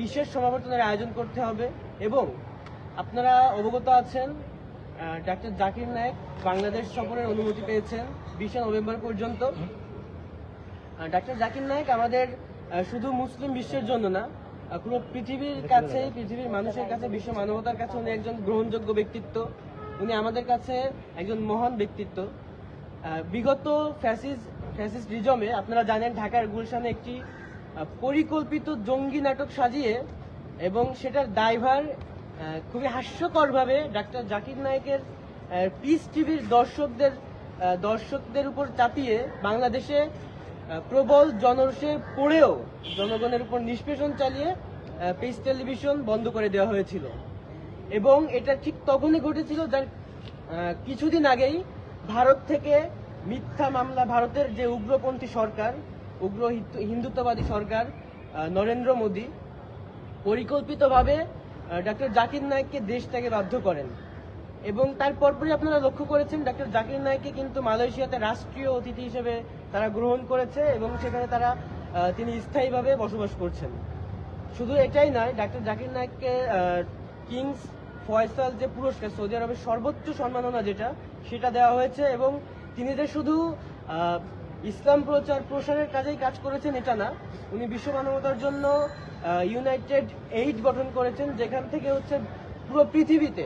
বিশেষ সমাবর্তনের আয়োজন করতে হবে এবং আপনারা অবগত আছেন ডাক্তার জাকির নায়েক বাংলাদেশ সফরের অনুমতি পেয়েছেন বিশে নভেম্বর পর্যন্ত। ডাক্তার জাকির নায়েক আমাদের শুধু মুসলিম বিশ্বের জন্য না পুরো পৃথিবীর কাছে পৃথিবীর মানুষের কাছে বিশ্ব মানবতার কাছে উনি একজন গ্রহণযোগ্য ব্যক্তিত্ব। উনি আমাদের কাছে একজন মহান ব্যক্তিত্ব। বিগত ফ্যাসিস ফ্যাসিস্ট রিজমে আপনারা জানেন ঢাকার গুলশানে একটি পরিকল্পিত জঙ্গি নাটক সাজিয়ে এবং সেটার দায়ভার খুবই হাস্যকরভাবে ডাক্তার জাকির নায়কের পিস টিভির দর্শকদের দর্শকদের উপর চাপিয়ে বাংলাদেশে প্রবল জনরোষে পড়েও জনগণের উপর নিষ্পেষণ চালিয়ে পিস টেলিভিশন বন্ধ করে দেওয়া হয়েছিল। এবং এটা ঠিক তখনই ঘটেছিল যার কিছুদিন আগেই ভারত থেকে মিথ্যা মামলা, ভারতের যে উগ্রপন্থী সরকার উগ্র হিন্দুত্ববাদী সরকার নরেন্দ্র মোদী পরিকল্পিতভাবে ডক্টর জাকির নায়েককে দেশ থেকে বাধ্য করেন। এবং তার পরপরই আপনারা লক্ষ্য করেছেন ডক্টর জাকির নায়েককে কিন্তু মালয়েশিয়াতে রাষ্ট্রীয় অতিথি হিসেবে তারা গ্রহণ করেছে এবং সেখানে তারা তিনি স্থায়ীভাবে বসবাস করছেন। শুধু এটাই নয়, ডাক্তার জাকির নায়েককে কিংস ফয়সাল যে পুরস্কার, সৌদি আরবের সর্বোচ্চ সম্মাননা যেটা, সেটা দেওয়া হয়েছে এবং তিনি যে শুধু ইসলাম প্রচার প্রসারের কাজেই কাজ করেছেন এটা না। উনি বিশ্ব মানবতার জন্য ইউনাইটেড এইড গঠন করেছেন, যেখান থেকে হচ্ছে পুরো পৃথিবীতে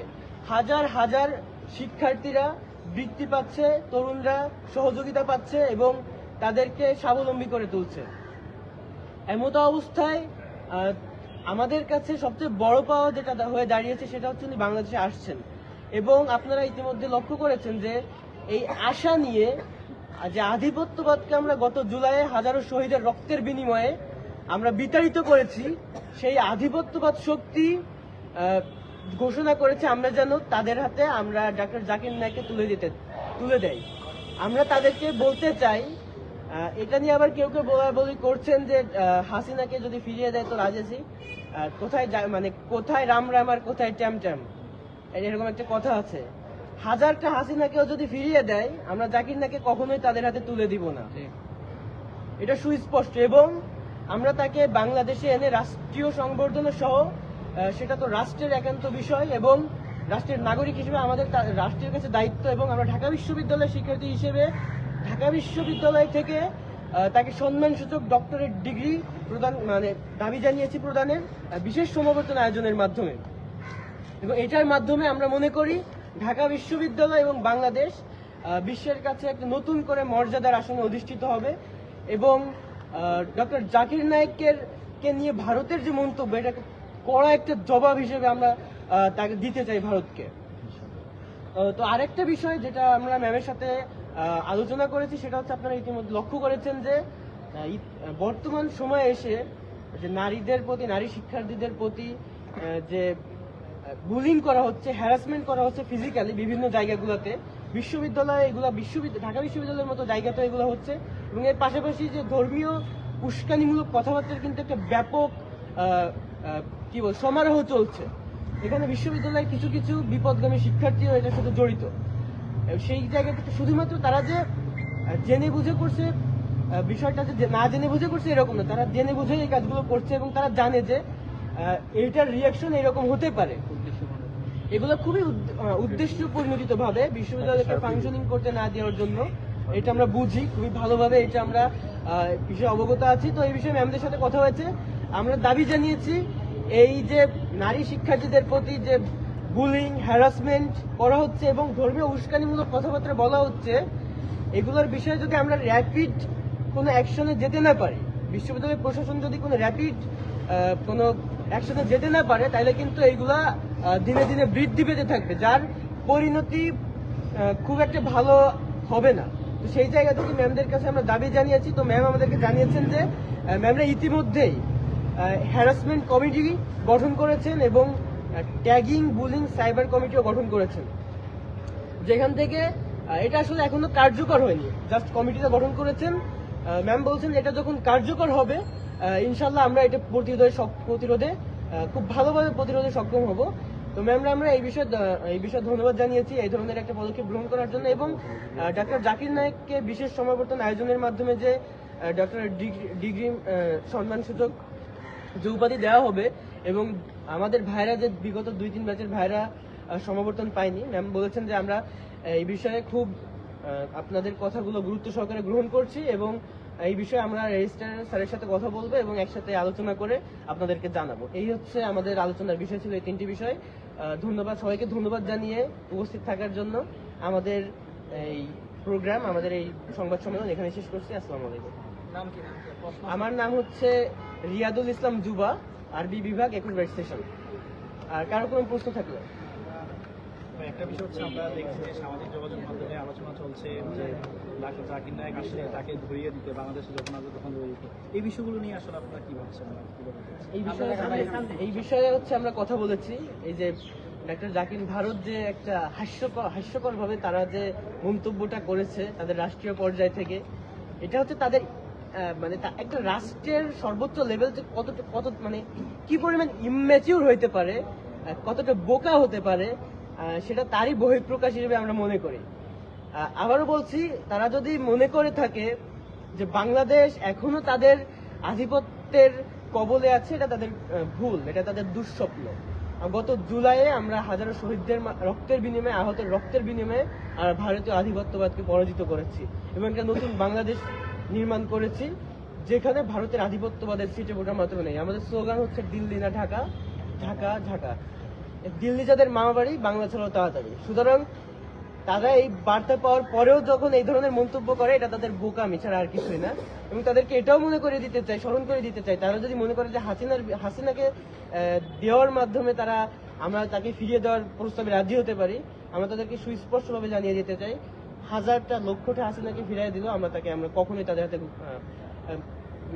হাজার হাজার শিক্ষার্থীরা বৃত্তি পাচ্ছে, তরুণরা সহযোগিতা পাচ্ছে এবং তাদেরকে স্বাবলম্বী করে তুলছে। এমতো অবস্থায় আমাদের কাছে সবচেয়ে বড় পাওয়া যেটা হয়ে দাঁড়িয়েছে সেটা হচ্ছে উনি বাংলাদেশে আসছেন। এবং আপনারা ইতিমধ্যে লক্ষ্য করেছেন যে এই আশা নিয়ে যে আধিপত্যবাদকে আমরা গত জুলাইয়ে হাজারো শহীদের রক্তের বিনিময়ে আমরা বিতাড়িত করেছি, সেই আধিপত্যবাদ শক্তি ঘোষণা করেছে আমরা যেন তাদের হাতে আমরা ডাক্তার জাকির নায়ককে তুলে দিতে, তুলে দেয় আমরা তাদেরকে বলতে চাই এটা নিয়ে আবার কেউ কেউ বলা বলি করছেন যে হাসিনাকে যদি ফিরিয়ে দেয় তো রাজেছি কোথায় মানে কোথায় রাম রাম আর কোথায় ট্যাম ট্যাম? এরকম একটা কথা আছে। হাজারটা হাসিনাকেও যদি ফিরিয়ে দেয় আমরা জাকির নাকে কখনোই তাদের হাতে তুলে দিব না। এটা সুস্পষ্ট। এবং আমরা তাকে বাংলাদেশে এনে রাষ্ট্রীয় সংবর্ধনা সহ সেটা তো রাষ্ট্রের একান্ত বিষয় এবং রাষ্ট্রের নাগরিক হিসেবে আমাদের রাষ্ট্রের কাছে দায়িত্ব এবং আমরা ঢাকা বিশ্ববিদ্যালয়ের শিক্ষার্থী হিসেবে ঢাকা বিশ্ববিদ্যালয় থেকে তাকে সম্মানসূচক ডক্টরেট ডিগ্রি প্রদান মানে দাবি জানিয়েছি প্রদানের বিশেষ সমাবর্তন আয়োজনের মাধ্যমে। এবং এটার মাধ্যমে আমরা মনে করি ঢাকা বিশ্ববিদ্যালয় এবং বাংলাদেশ বিশ্বের কাছে একটা নতুন করে মর্যাদার আসনে অধিষ্ঠিত হবে এবং ডক্টর জাকির নায়েকের কে নিয়ে ভারতের যে মন্তব্য এটা কড়া একটা জবাব হিসেবে আমরা তাকে দিতে চাই ভারতকে। তো আরেকটা বিষয় যেটা আমরা ম্যামের সাথে আলোচনা করেছি সেটা হচ্ছে আপনারা ইতিমধ্যে লক্ষ্য করেছেন যে বর্তমান সময়ে এসে যে নারীদের প্রতি নারী শিক্ষার্থীদের প্রতি যে বুলিং করা হচ্ছে হ্যারাসমেন্ট করা হচ্ছে ফিজিক্যালি বিভিন্ন জায়গাগুলোতে। বিশ্ববিদ্যালয়ে এগুলো বিশ্ববিদ্যালয় ঢাকা বিশ্ববিদ্যালয়ের মতো জায়গাতে এগুলো হচ্ছে। এবং এর পাশাপাশি যে ধর্মীয় উস্কানিমূলক কথাবার্তার কিন্তু একটা ব্যাপক কি বল, সমারোহ চলছে। এখানে বিশ্ববিদ্যালয়ের কিছু কিছু বিপদগামী শিক্ষার্থীও এটার সাথে জড়িত। সেই জায়গা থেকে শুধুমাত্র তারা যে জেনে বুঝে করছে বিষয়টা যে না জেনে বুঝে করছে এরকম না। তারা জেনে বুঝে এই কাজগুলো করছে এবং তারা জানে যে আহ, এইটার রিয়াকশন এরকম হতে পারে। এগুলো খুবই উদ্দেশ্য পরিণতিত ভাবে বিশ্ববিদ্যালয়কে ফাংশনিং করতে না দেওয়ার জন্য। এটা আমরা বুঝি খুবই ভালোভাবে এটা আমরা বিষয়ে অবগত আছি। তো এই বিষয়ে ম্যামদের সাথে কথা হয়েছে। আমরা দাবি জানিয়েছি এই যে নারী শিক্ষার্থীদের প্রতি যে বুলিং হ্যারাসমেন্ট করা হচ্ছে এবং ধর্মীয় উস্কানিমূলক কথাবার্তা বলা হচ্ছে এগুলোর বিষয়ে যদি আমরা র্যাপিড কোনো অ্যাকশনে যেতে না পারি বিশ্ববিদ্যালয় প্রশাসন যদি কোনো র্যাপিড কোনো অ্যাকশনে যেতে না পারে তাহলে কিন্তু এইগুলা দিনে দিনে বৃদ্ধি পেতে থাকবে, যার পরিণতি খুব একটা ভালো হবে না। তো সেই জায়গা থেকে ম্যামদের কাছে আমরা দাবি জানিয়েছি, তো ম্যাম আমাদেরকে জানিয়েছেন যে ম্যামরা ইতিমধ্যেই হ্যারাসমেন্ট কমিটি গঠন করেছেন এবং ট্যাগিং বুলিং সাইবার কমিটিও গঠন করেছেন। যেখান থেকে এটা আসলে এখনও কার্যকর হয়নি জাস্ট কমিটিটা গঠন করেছেন। ম্যাম বলছেন এটা যখন কার্যকর হবে ইনশাল্লাহ আমরা এটা প্রতিরোধে প্রতিরোধে খুব ভালোভাবে প্রতিরোধে সক্ষম হব। তো ম্যামরা আমরা এই বিষয়ে এই বিষয়ে ধন্যবাদ জানিয়েছি এই ধরনের একটা পদক্ষেপ গ্রহণ করার জন্য এবং ডাক্তার জাকির নায়েককে বিশেষ সমাবর্তন আয়োজনের মাধ্যমে যে ডক্টর ডিগ্রি সম্মানসূচক যে উপাধি দেওয়া হবে এবং আমাদের ভাইরা যে বিগত দুই, তিন ব্যাচের ভাইরা সমাবর্তন পায়নি। ম্যাম বলেছেন যে আমরা এই বিষয়ে খুব আপনাদের কথাগুলো গুরুত্ব সহকারে গ্রহণ করছি এবং এই বিষয়ে আমরা রেজিস্ট্রার স্যারের সাথে কথা বলব এবং একসাথে আলোচনা করে আপনাদেরকে জানাব। এই হচ্ছে আমাদের আলোচনার বিষয় ছিল এই তিনটি বিষয়। ধন্যবাদ সবাইকে। ধন্যবাদ জানিয়ে উপস্থিত থাকার জন্য আমাদের এই প্রোগ্রাম আমাদের এই সংবাদ সম্মেলন এখানে শেষ করছি। আসসালামু আলাইকুম। নাম কি? আমার নাম হচ্ছে রিয়াদুল ইসলাম জুবা আরবি বিভাগ একুশ বাইশ সেশন আর কারও কোনো প্রশ্ন থাকলে? একটা বিষয় হচ্ছে আমরা দেখছি যে সামাজিক যোগাযোগ মাধ্যমে আলোচনা চলছে যে ডাক্তার জাকির নায়ক আসলে তাকে ধরিয়ে দিতে বাংলাদেশে যখন আসবে তখন ধরিয়ে দিতে এই বিষয়গুলো নিয়ে আসলে আপনারা কি ভাবছেন? এই বিষয়ে এই বিষয়ে হচ্ছে আমরা কথা বলেছি। এই যে ডাক্তার জাকির ভারত যে একটা হাস্যকর হাস্যকর ভাবে তারা যে মন্তব্যটা করেছে তাদের রাষ্ট্রীয় পর্যায় থেকে এটা হচ্ছে তাদের মানে একটা রাষ্ট্রের সর্বোচ্চ লেভেল যে কতটা কত মানে কি পরিমাণ ইম্যাচিউর হইতে পারে কতটা বোকা হতে পারে সেটা তারই বহিঃপ্রকাশ হিসেবে আমরা মনে করি। আবারও বলছি, তারা যদি মনে করে থাকে যে বাংলাদেশ এখনও তাদের আধিপত্যের কবলে আছে, এটা তাদের ভুল, এটা তাদের দুঃস্বপ্ন। গত জুলাইয়ে আমরা হাজারো শহীদদের রক্তের বিনিময়ে, আহতের রক্তের বিনিময়ে আর ভারতীয় আধিপত্যবাদকে পরাজিত করেছি এবং একটা নতুন বাংলাদেশ নির্মাণ করেছি, যেখানে ভারতের আধিপত্যবাদের সিটে ভোটার মাত্র নেই। আমাদের স্লোগান হচ্ছে দিল্লি না ঢাকা ঢাকা ঢাকা। দিল্লি যাদের মামা বাড়ি বাংলা ছাড়াও তাড়াতাড়ি। সুতরাং তারা এই বার্তা পাওয়ার পরেও যখন এই ধরনের মন্তব্য করে, এটা তাদের বোকামি ছাড়া আর কিছুই না। এবং তাদেরকে এটাও মনে করে দিতে চাই, স্মরণ করে দিতে চাই, তারা যদি মনে করে যে হাসিনার হাসিনাকে দেওয়ার মাধ্যমে তারা আমরা তাকে ফিরিয়ে দেওয়ার প্রস্তাবে রাজি হতে পারি, আমরা তাদেরকে সুস্পষ্টভাবে জানিয়ে দিতে চাই, হাজারটা লক্ষটা হাসিনাকে ফিরিয়ে দিলেও আমরা তাকে, আমরা কখনোই তাদের হাতে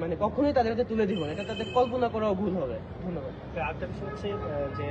মানে কখনোই তাদের হাতে তুলে দিব না। এটা তাদের কল্পনা করাও ভুল হবে। ধন্যবাদ। আরেকটা বিষয় হচ্ছে যে